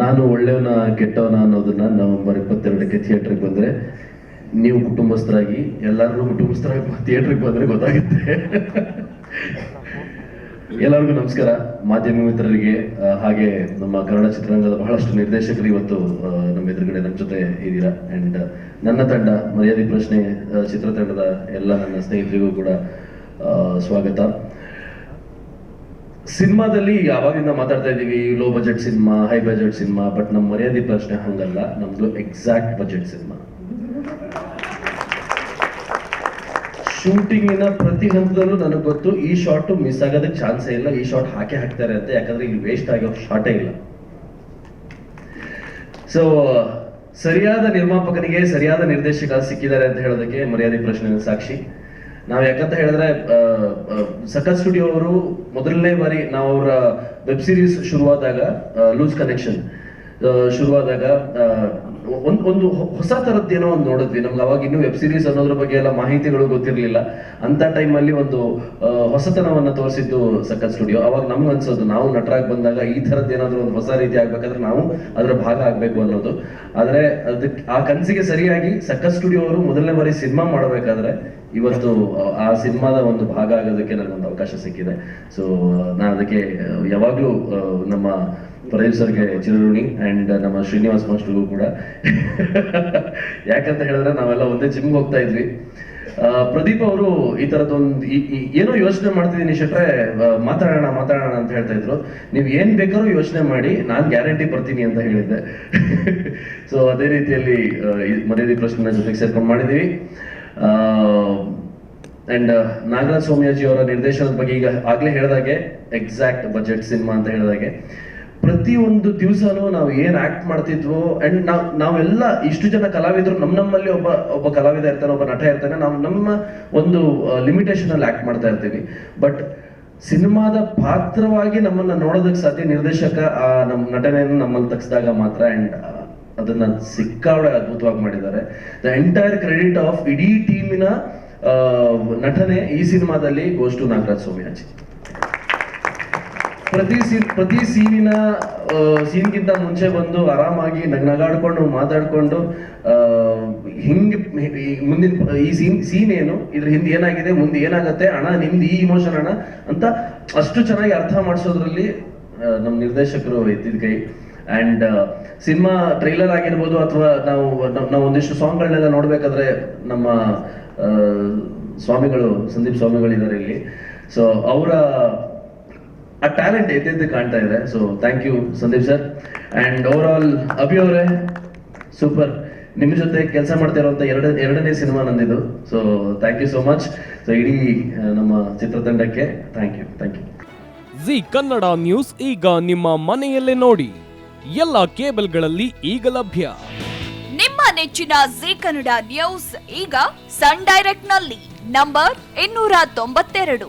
ನಾನು ಒಳ್ಳೆಯವನ, ಕೆಟ್ಟವನ ಅನ್ನೋದನ್ನ ನವೆಂಬರ್ ಇಪ್ಪತ್ತೆರಡಕ್ಕೆ ಥಿಯೇಟ್ರಿಗೆ ಬಂದ್ರೆ, ನೀವು ಕುಟುಂಬಸ್ಥರಾಗಿ ಎಲ್ಲರೂ ಕುಟುಂಬಸ್ಥರಾಗಿ ಥಿಯೇಟ್ರಿಗೆ ಬಂದ್ರೆ ಗೊತ್ತಾಗುತ್ತೆ. ಎಲ್ಲರಿಗೂ ನಮಸ್ಕಾರ. ಮಾಧ್ಯಮ ಮಿತ್ರರಿಗೆ ಹಾಗೆ ನಮ್ಮ ಕನ್ನಡ ಚಿತ್ರರಂಗದ ಬಹಳಷ್ಟು ನಿರ್ದೇಶಕರು ಇವತ್ತು ನಮ್ಮ ಎದುರುಗಡೆ ನಮ್ಮ ಜೊತೆ ಇದ್ದೀರಾ? ಅಂಡ್ ನನ್ನ ತಂಡ, ಮರ್ಯಾದೆ ಪ್ರಶ್ನೆ ಚಿತ್ರತಂಡದ ಎಲ್ಲ ನನ್ನ ಸ್ನೇಹಿತರಿಗೂ ಕೂಡ ಸ್ವಾಗತ. ಸಿನಿಮಾದಲ್ಲಿ ಯಾವಾಗಿಂದ ಮಾತಾಡ್ತಾ ಇದೀವಿ low budget cinema high budget cinema but ನಮ್ಮ ಮರ್ಯಾದೆ ಪ್ರಶ್ನೆ ಹಂಗಲ್ಲ. ನಮ್ದು ಎಕ್ಸಾಕ್ಟ್ ಬಜೆಟ್ ಸಿನಿಮಾ. ಶೂಟಿಂಗಿನ ಪ್ರತಿ ಹಂತದಲ್ಲೂ ನನಗೆ ಗೊತ್ತು, ಈ ಶಾಟ್ ಮಿಸ್ ಆಗೋದಕ್ಕೆ ಚಾನ್ಸೇ ಇಲ್ಲ. ಈ ಶಾಟ್ ಹಾಕೇ ಹಾಕ್ತಾರೆ ಅಂತ. ಯಾಕಂದ್ರೆ ಇಲ್ಲಿ ವೇಸ್ಟ್ ಆಗೋ ಶಾಟೇ ಇಲ್ಲ. ಸೊ ಸರಿಯಾದ ನಿರ್ಮಾಪಕನಿಗೆ ಸರಿಯಾದ ನಿರ್ದೇಶಕ ಸಿಕ್ಕಿದ್ದಾರೆ ಅಂತ ಹೇಳೋದಕ್ಕೆ ಮರ್ಯಾದೆ ಪ್ರಶ್ನೆ ಸಾಕ್ಷಿ. ನಾವು ಯಾಕಂತ ಹೇಳಿದ್ರೆ ಸಕತ್ ಸ್ಟುಡಿಯೋ ಅವರು ಮೊದಲನೇ ಬಾರಿ ನಾವು ಅವರ ವೆಬ್ ಸೀರೀಸ್ ಶುರುವಾದಾಗ ಲೂಸ್ ಕನೆಕ್ಷನ್ ಶುರುವಾದಾಗ ಒಂದು ಒಂದು ಹೊಸ ಥರದ್ದು ಏನೋ ಒಂದು ನೋಡಿದ್ವಿ. ನಮ್ಗೆ ಅವಾಗ ಇನ್ನೂ ವೆಬ್ ಸೀರೀಸ್ ಅನ್ನೋದ್ರ ಬಗ್ಗೆ ಎಲ್ಲ ಮಾಹಿತಿಗಳು ಗೊತ್ತಿರಲಿಲ್ಲ. ಅಂತ ಟೈಮಲ್ಲಿ ಒಂದು ಹೊಸತನವನ್ನು ತೋರಿಸಿದ್ದು ಸಖತ್ ಸ್ಟುಡಿಯೋ ಅವಾಗ ನಮ್ಗೆ ಅನ್ಸೋದು, ನಾವು ನಟರಾಗಿ ಬಂದಾಗ ಈ ಥರದ್ದು ಏನಾದರೂ ಒಂದು ಹೊಸ ರೀತಿ ಆಗ್ಬೇಕಾದ್ರೆ ನಾವು ಅದರ ಭಾಗ ಆಗಬೇಕು ಅನ್ನೋದು. ಆದರೆ ಅದಕ್ಕೆ ಆ ಕನಸಿಗೆ ಸರಿಯಾಗಿ ಸಖತ್ ಸ್ಟುಡಿಯೋ ಅವರು ಮೊದಲನೇ ಬಾರಿ ಸಿನಿಮಾ ಮಾಡಬೇಕಾದ್ರೆ ಇವತ್ತು, ಆ- ಸಿನಿಮಾದ ಒಂದು ಭಾಗ ಆಗೋದಕ್ಕೆ ನನಗೊಂದು ಅವಕಾಶ ಸಿಕ್ಕಿದೆ. ಸೊ ನಾನು ಅದಕ್ಕೆ, ಯಾವಾಗ್ಲೂ ನಮ್ಮ ಪ್ರದೀಪ್ ಸರ್ಗೆ ಚಿರಋಣಿ ಅಂಡ್ ನಮ್ಮ ಶ್ರೀನಿವಾಸ್ ಮಾಸ್ಟರ್ಗೂ ಕೂಡ. ಯಾಕಂತ ಹೇಳಿದ್ರೆ ನಾವೆಲ್ಲ ಒಂದೇ ಜಿಮ್ಗೆ ಹೋಗ್ತಾ ಇದ್ವಿ. ಪ್ರದೀಪ್ ಅವರು ಈ ತರದೊಂದು ಏನೋ ಯೋಚನೆ ಮಾಡ್ತಿದ್ದೀನಿ ಶೆಟ್ರೆ ಮಾತಾಡೋಣ ಮಾತಾಡೋಣ ಅಂತ ಹೇಳ್ತಾ ಇದ್ರು. ನೀವು ಏನ್ ಬೇಕಾದ್ರೂ ಯೋಚನೆ ಮಾಡಿ, ನಾನು ಗ್ಯಾರಂಟಿ ಬರ್ತೀನಿ ಅಂತ ಹೇಳಿದ್ದೆ. ಸೊ ಅದೇ ರೀತಿಯಲ್ಲಿ ಮರ್ಯಾದೆ ಪ್ರಶ್ನೆ ಜೊತೆಗೆ ಸೇರ್ಕೊಂಡು ಮಾಡಿದೀವಿ ಅಂಡ್ ನಾಗರಾಜ್ ಸ್ವಾಮಿಯಾಜಿ ಅವರ ನಿರ್ದೇಶನದ ಬಗ್ಗೆ ಈಗ ಆಗ್ಲೇ ಹೇಳಿದಾಗೆ ಎಕ್ಸಾಕ್ಟ್ ಬಜೆಟ್ ಸಿನಿಮಾ ಅಂತ ಹೇಳಿದಾಗೆ. ಪ್ರತಿಯೊಂದು ದಿವಸನೂ ನಾವು ಏನ್ ಆಕ್ಟ್ ಮಾಡ್ತಿದ್ವೋ ಅಂಡ್ ನಾವ್, ನಾವೆಲ್ಲ ಇಷ್ಟು ಜನ ಕಲಾವಿದರು, ನಮ್ ನಮ್ಮಲ್ಲಿ ಒಬ್ಬ ಒಬ್ಬ ಕಲಾವಿದ ಇರ್ತಾನೆ, ಒಬ್ಬ ನಟ ಇರ್ತಾನೆ, ನಾವು ನಮ್ಮ ಒಂದು ಲಿಮಿಟೇಷನ್ ಅಲ್ಲಿ ಆಕ್ಟ್ ಮಾಡ್ತಾ ಇರ್ತೀವಿ. ಬಟ್ ಸಿನಿಮಾದ ಪಾತ್ರವಾಗಿ ನಮ್ಮನ್ನ ನೋಡೋದಕ್ಕೆ ಸಾಧ್ಯ ನಿರ್ದೇಶಕ, ಆ ನಮ್ಮ ನಟನೆಯನ್ನು ನಮ್ಮಲ್ಲಿ ತಗ್ಸಿದಾಗ ಮಾತ್ರ ಅಂಡ್ ಅದನ್ನ ಸಿಕ್ಕಾವಡೆ ಅದ್ಭುತವಾಗಿ ಮಾಡಿದ್ದಾರೆ. ದ ಎಂಟೈರ್ ಕ್ರೆಡಿಟ್ ಆಫ್ ಇಡೀ ಟೀಮಿನ ನಟನೆ ಈ ಸಿನಿಮಾದಲ್ಲಿ ಗೋಸ್ ಟು ನಾಗರಾಜ್ ಸೋಮ್ಯಾಜಿ ಪ್ರತಿ ಸೀನ್, ಪ್ರತಿ ಸೀನಿನ ಸೀನ್ಗಿಂತ ಮುಂಚೆ ಬಂದು ಆರಾಮಾಗಿ ನಗ್ ನಗಾಡ್ಕೊಂಡು ಮಾತಾಡ್ಕೊಂಡು ಹಿಂಗೆ, ಮುಂದಿನ, ಈ ಸೀನ್ ಸೀನ್ ಏನು? ಇದ್ರ ಹಿಂದೆ ಏನಾಗಿದೆ? ಮುಂದೆ ಏನಾಗುತ್ತೆ? ಅಣ್ಣ, ನಿಮ್ದು ಈ ಇಮೋಷನ್ ಅಣ್ಣ? ಅಂತ ಅಷ್ಟು ಚೆನ್ನಾಗಿ ಅರ್ಥ ಮಾಡಿಸೋದ್ರಲ್ಲಿ ನಮ್ಮ ನಿರ್ದೇಶಕರು ಎತ್ತಿದ ಕೈ. ಅಂಡ್ ಸಿನಿಮಾ ಟ್ರೈಲರ್ ಆಗಿರ್ಬೋದು ಅಥವಾ ನಾವು ನಾವ್- ಒಂದಿಷ್ಟು ಸಾಂಗ್ಗಳನ್ನೆಲ್ಲ ನೋಡ್ಬೇಕಾದ್ರೆ ನಮ್ಮ ಸ್ವಾಮಿಗಳು, ಸಂದೀಪ್ ಸ್ವಾಮಿಗಳು ಇದ್ದಾರೆ ಇಲ್ಲಿ. ಸೊ ಅವರ ಆ ಟ್ಯಾಲೆಂಟ್ ಎದ್ದೆದ್ದು ಕಾಣ್ತಾ ಇದೆ. So thank you Sandeep sir and over all Abhi ಅವರೇ ಸೂಪರ್ ನಿಮ್ಮ ಜೊತೆ ಕೆಲಸ ಮಾಡ್ತಾ ಇರುವಂತ ಎರಡ ಎರಡನೇ cinema ನಂದಿದು. So thank you so much so ಇಡೀ ನಮ್ಮ ಚಿತ್ರತಂಡಕ್ಕೆ thank you thank you Zee Kannada news ಈಗ ನಿಮ್ಮ ಮನೆಯಲ್ಲೇ ನೋಡಿ. ಎಲ್ಲ ಕೇಬಲ್ಗಳಲ್ಲಿ ಈಗ ಲಭ್ಯ. ನಿಮ್ಮ ನೆಚ್ಚಿನ ಜಿ ಕನ್ನಡ ನ್ಯೂಸ್ ಈಗ ಸನ್ ಡೈರೆಕ್ಟ್ನಲ್ಲಿ ನಂಬರ್ ಇನ್ನೂರ ತೊಂಬತ್ತೆರಡು.